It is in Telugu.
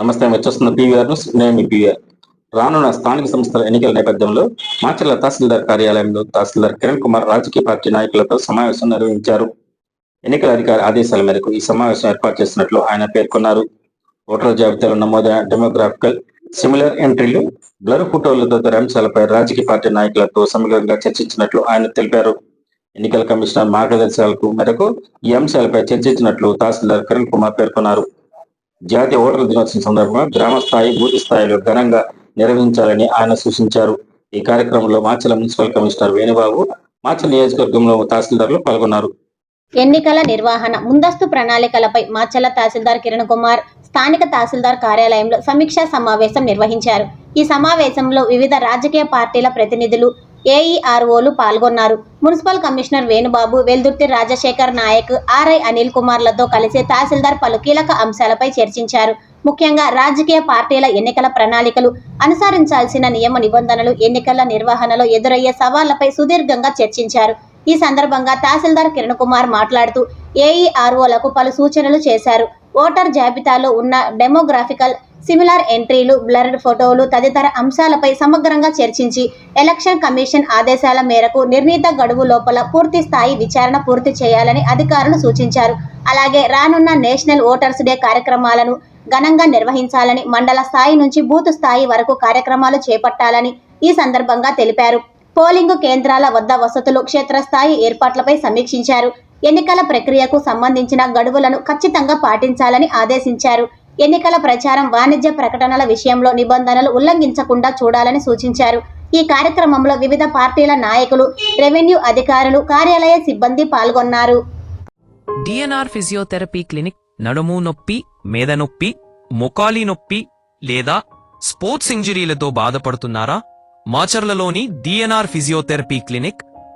నమస్తే వచ్చేస్తున్న చూస్తున్న పీవీఆర్ న్యూస్. నేను మీ పీవీఆర్ రానున్న స్థానిక సంస్థల ఎన్నికల నేపథ్యంలో మాచర్ల తహసీల్దార్ కార్యాలయంలో తహసీల్దార్ కిరణ్ కుమార్ రాజకీయ పార్టీ నాయకులతో సమావేశం నిర్వహించారు. ఎన్నికల అధికారి ఆదేశాల మేరకు ఈ సమావేశం ఏర్పాటు చేసినట్లు ఆయన పేర్కొన్నారు. ఓటర్ల జాబితాలో నమోదైన డెమోగ్రాఫికల్ సిమిలర్ ఎంట్రీలు బ్లర్ ఫోటోలతో అంశాలపై రాజకీయ పార్టీ నాయకులతో సమగ్రంగా చర్చించినట్లు ఆయన తెలిపారు. ఎన్నికల కమిషనర్ మార్గదర్శకాలకు మేరకు ఈ అంశాలపై చర్చించినట్లు తహసీల్దార్ కిరణ్ కుమార్ పేర్కొన్నారు. జాతీయ ఓటర్ల దినోత్సవం సందర్భంగా గ్రామ స్థాయి బూత్ స్థాయిలో ఘనంగా నిర్వహించాలని ఆయన సూచించారు. ఈ కార్యక్రమంలో మాచల మున్సిపల్ కమిషనర్ వేణుబాబు మాచల నియోజకవర్గంలో తహసీల్దారులు పాల్గొన్నారు. ఎన్నికల నిర్వహణ ముందస్తు ప్రణాళికలపై మాచల తహసీల్దార్ కిరణ్ కుమార్ స్థానిక తహసీల్దార్ కార్యాలయంలో సమీక్షా సమావేశం నిర్వహించారు. ఈ సమావేశంలో వివిధ రాజకీయ పార్టీల ప్రతినిధులు ఏఈఆర్ఓలు పాల్గొన్నారు. Municipal commissioner Venubabu Veldurthi Rajasekhar Nayak RI Anil కుమార్లతో కలిసి తహసీల్దార్ పలు కీలక అంశాలపై చర్చించారు. ముఖ్యంగా రాజకీయ పార్టీల ఎన్నికల ప్రణాళికలు అనుసరించాల్సిన నియమ నిబంధనలు ఎన్నికల నిర్వహణలో ఎదురయ్యే సవాళ్ళపై సుదీర్ఘంగా చర్చించారు. ఈ సందర్భంగా తహసీల్దార్ కిరణ్ కుమార్ మాట్లాడుతూ ఏఈఆర్ఓలకు పలు సూచనలు చేశారు. ఓటర్ జాబితాలో ఉన్న డెమోగ్రాఫికల్ సిమిలార్ ఎంట్రీలు బ్లర్డ్ ఫోటోలు తదితర అంశాలపై సమగ్రంగా చర్చించి ఎలక్షన్ కమిషన్ ఆదేశాల మేరకు నిర్ణీత గడువు లోపల పూర్తి స్థాయి విచారణ పూర్తి చేయాలని అధికారులు సూచించారు. అలాగే రానున్న నేషనల్ ఓటర్స్ డే కార్యక్రమాలను ఘనంగా నిర్వహించాలని మండల స్థాయి నుంచి బూత్ స్థాయి వరకు కార్యక్రమాలు చేపట్టాలని ఈ సందర్భంగా తెలిపారు. పోలింగ్ కేంద్రాల వద్ద వసతులు క్షేత్రస్థాయి ఏర్పాట్లపై సమీక్షించారు. ఎన్నికల ప్రక్రియకు సంబంధించిన గడువులను ఖచ్చితంగా పాటించాలని ఆదేశించారు. ఎన్నికల ప్రచారం వాణిజ్య ప్రకటనల విషయంలో నిబంధనలు ఉల్లంఘించకుండా చూడాలని సూచించారు. ఈ కార్యక్రమంలో వివిధ పార్టీల నాయకులు రెవెన్యూ అధికారులు కార్యాలయ సిబ్బంది పాల్గొన్నారు. డిఎన్ఆర్ ఫిజియోథెరపీ క్లినిక్ నడుము నొప్పి మేద నొప్పి మొకాలి నొప్పి లేదా స్పోర్ట్స్ ఇంజరీలతో బాధపడుతున్నారా? మాచర్లలోని DNR physiotherapy clinic